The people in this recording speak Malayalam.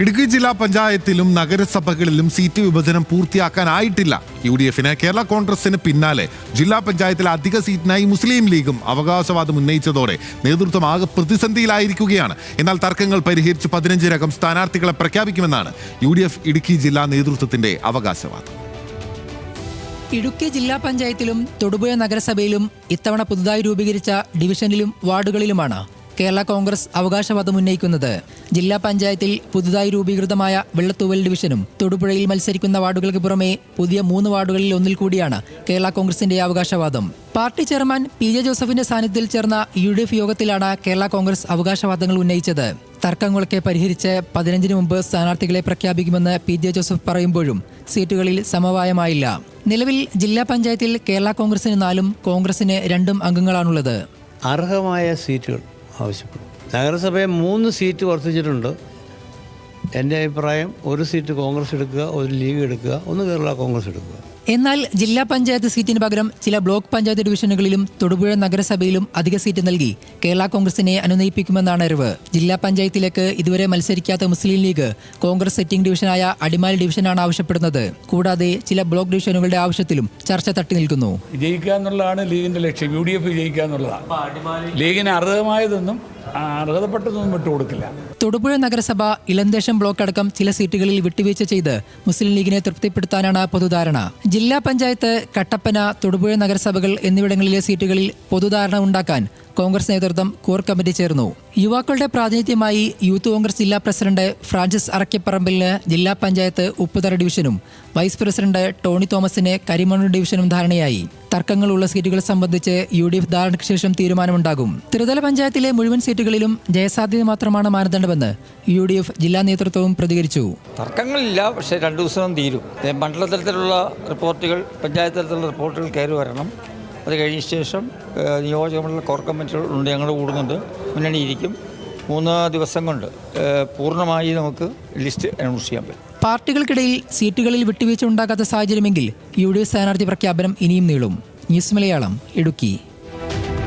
ഇടുക്കി ജില്ലാ പഞ്ചായത്തിലും നഗരസഭകളിലും സീറ്റ് വിഭജനം പൂർത്തിയാക്കാനായിട്ടില്ല. യു ഡി എഫിന് കേരള കോൺഗ്രസിന് പിന്നാലെ. ജില്ലാ പഞ്ചായത്തിലെ അധിക സീറ്റിനായി മുസ്ലിം ലീഗും അവകാശവാദം ഉന്നയിച്ചതോടെ നേതൃത്വം ആകെ പ്രതിസന്ധിയിലായിരിക്കുകയാണ്. എന്നാൽ തർക്കങ്ങൾ പരിഹരിച്ച് പതിനഞ്ചിനകം സ്ഥാനാർത്ഥികളെ പ്രഖ്യാപിക്കുമെന്നാണ് യു ഇടുക്കി ജില്ലാ നേതൃത്വത്തിന്റെ അവകാശവാദം. ഇടുക്കി ജില്ലാ പഞ്ചായത്തിലും തൊടുപുഴ നഗരസഭയിലും ഇത്തവണ പുതുതായി രൂപീകരിച്ച ഡിവിഷനിലും വാർഡുകളിലുമാണ് കേരള കോൺഗ്രസ് അവകാശവാദം ഉന്നയിക്കുന്നത്. ജില്ലാ പഞ്ചായത്തിൽ പുതുതായി രൂപീകൃതമായ വെള്ളത്തൂവൽ ഡിവിഷനും തൊടുപുഴയിൽ മത്സരിക്കുന്ന വാർഡുകൾക്ക് പുറമെ പുതിയ മൂന്ന് വാർഡുകളിൽ ഒന്നിൽ കൂടിയാണ് കേരള കോൺഗ്രസിന്റെ അവകാശവാദം. പാർട്ടി ചെയർമാൻ പി ജെ ജോസഫിന്റെ സാന്നിധ്യത്തിൽ ചേർന്ന യു ഡി എഫ് യോഗത്തിലാണ് കേരള കോൺഗ്രസ് അവകാശവാദങ്ങൾ ഉന്നയിച്ചത്. തർക്കങ്ങളൊക്കെ പരിഹരിച്ച് പതിനഞ്ചിന് മുമ്പ് സ്ഥാനാർത്ഥികളെ പ്രഖ്യാപിക്കുമെന്ന് പി ജെ ജോസഫ് പറയുമ്പോഴും സീറ്റുകളിൽ സമവായമായില്ല. നിലവിൽ ജില്ലാ പഞ്ചായത്തിൽ കേരള കോൺഗ്രസിന് നാലും കോൺഗ്രസിന് രണ്ടും അംഗങ്ങളാണുള്ളത്. അർഹമായ സീറ്റുകൾ ആവശ്യപ്പെടും. നഗരസഭയെ മൂന്ന് സീറ്റ് വർദ്ധിച്ചിട്ടുണ്ട്. എന്റെ അഭിപ്രായം ഒരു സീറ്റ് കോൺഗ്രസ് എടുക്കുക ഒരു ലീഗ് എടുക്കുക ഒന്ന് കേരള കോൺഗ്രസ് എടുക്കുക. എന്നാൽ ജില്ലാ പഞ്ചായത്ത് സീറ്റിന് പകരം ചില ബ്ലോക്ക് പഞ്ചായത്ത് ഡിവിഷനുകളിലും തൊടുപുഴ നഗരസഭയിലും അധിക സീറ്റ് നൽകി കേരള കോൺഗ്രസിനെ അനുനയിപ്പിക്കുമെന്നാണ് അറിവ് ജില്ലാ പഞ്ചായത്തിലേക്ക് ഇതുവരെ മത്സരിക്കാത്ത മുസ്ലിം ലീഗ് കോൺഗ്രസ് സെറ്റിംഗ് ഡിവിഷനായ അടിമാലി ഡിവിഷനാണ് ആവശ്യപ്പെടുന്നത്. കൂടാതെ ചില ബ്ലോക്ക് ഡിവിഷനുകളുടെ ആവശ്യത്തിലും ചർച്ച തട്ടി നിൽക്കുന്നു. ജയിക്കുക എന്നുള്ളതാണ് ലീഗിന്റെ ലക്ഷ്യം. യു ഡി എഫ് ജയിക്കുക എന്നുള്ളതാണ് ലീഗിന് അർഹമായതൊന്നും അർഹതപ്പെട്ടതൊന്നും വിട്ടുകൊടുക്കില്ല തൊടുപുഴ നഗരസഭ ഇളന്തേശം ബ്ലോക്ക് അടക്കം ചില സീറ്റുകളിൽ വിട്ടുവീഴ്ച ചെയ്ത് മുസ്ലിം ലീഗിനെ തൃപ്തിപ്പെടുത്താനാണ് പൊതുധാരണ. ജില്ലാ പഞ്ചായത്ത് കട്ടപ്പന തൊടുപുഴ നഗരസഭകൾ എന്നിവിടങ്ങളിലെ സീറ്റുകളിൽ പൊതുധാരണ ഉണ്ടാക്കാൻ കോൺഗ്രസ് നേതൃത്വം കോർ കമ്മിറ്റി ചേർന്നു. യുവാക്കളുടെ പ്രാതിനിധ്യമായി യൂത്ത് കോൺഗ്രസ് ജില്ലാ പ്രസിഡന്റ് ഫ്രാൻസിസ് അറക്കിപ്പറമ്പിലിന് ജില്ലാ പഞ്ചായത്ത് ഉപ്പുതറ ഡിവിഷനും വൈസ് പ്രസിഡന്റ് ടോണി തോമസിന് കരിമണ്ണൂർ ഡിവിഷനും ധാരണയായി. തർക്കങ്ങളുള്ള സീറ്റുകൾ സംബന്ധിച്ച് യു ഡി എഫ് ധാരണയ്ക്ക് ശേഷം തീരുമാനമുണ്ടാകും. ത്രിതല പഞ്ചായത്തിലെ മുഴുവൻ സീറ്റുകളിലും ജയസാധ്യത മാത്രമാണ് മാനദണ്ഡമെന്ന് യു ഡി എഫ് ജില്ലാ നേതൃത്വവും പ്രതികരിച്ചു. തർക്കങ്ങളില്ല പക്ഷേ രണ്ട് ദിവസം തീരും. മണ്ഡല തലത്തിലുള്ള റിപ്പോർട്ടുകൾ പഞ്ചായത്ത് തലത്തിലുള്ള റിപ്പോർട്ടുകൾ കയറി വരണം. അത് കഴിഞ്ഞ ശേഷം നിയോജകമണ്ഡല നിയോജക മണ്ഡല കോർ കമ്മിറ്റികളുണ്ട് ഞങ്ങൾ കൂടുന്നുണ്ട് മുന്നണിയിരിക്കും മൂന്ന് ദിവസം കൊണ്ട് പൂർണമായി നമുക്ക് ലിസ്റ്റ് അനൗൺസ് ചെയ്യാൻ പറ്റും. പാർട്ടികൾക്കിടയിൽ സീറ്റുകളിൽ വിട്ടുവീഴ്ച ഉണ്ടാകാത്ത സാഹചര്യമെങ്കിൽ യു ഡി എഫ് സ്ഥാനാർത്ഥി പ്രഖ്യാപനം ഇനിയും നീളും. ന്യൂസ് മലയാളം ഇടുക്കി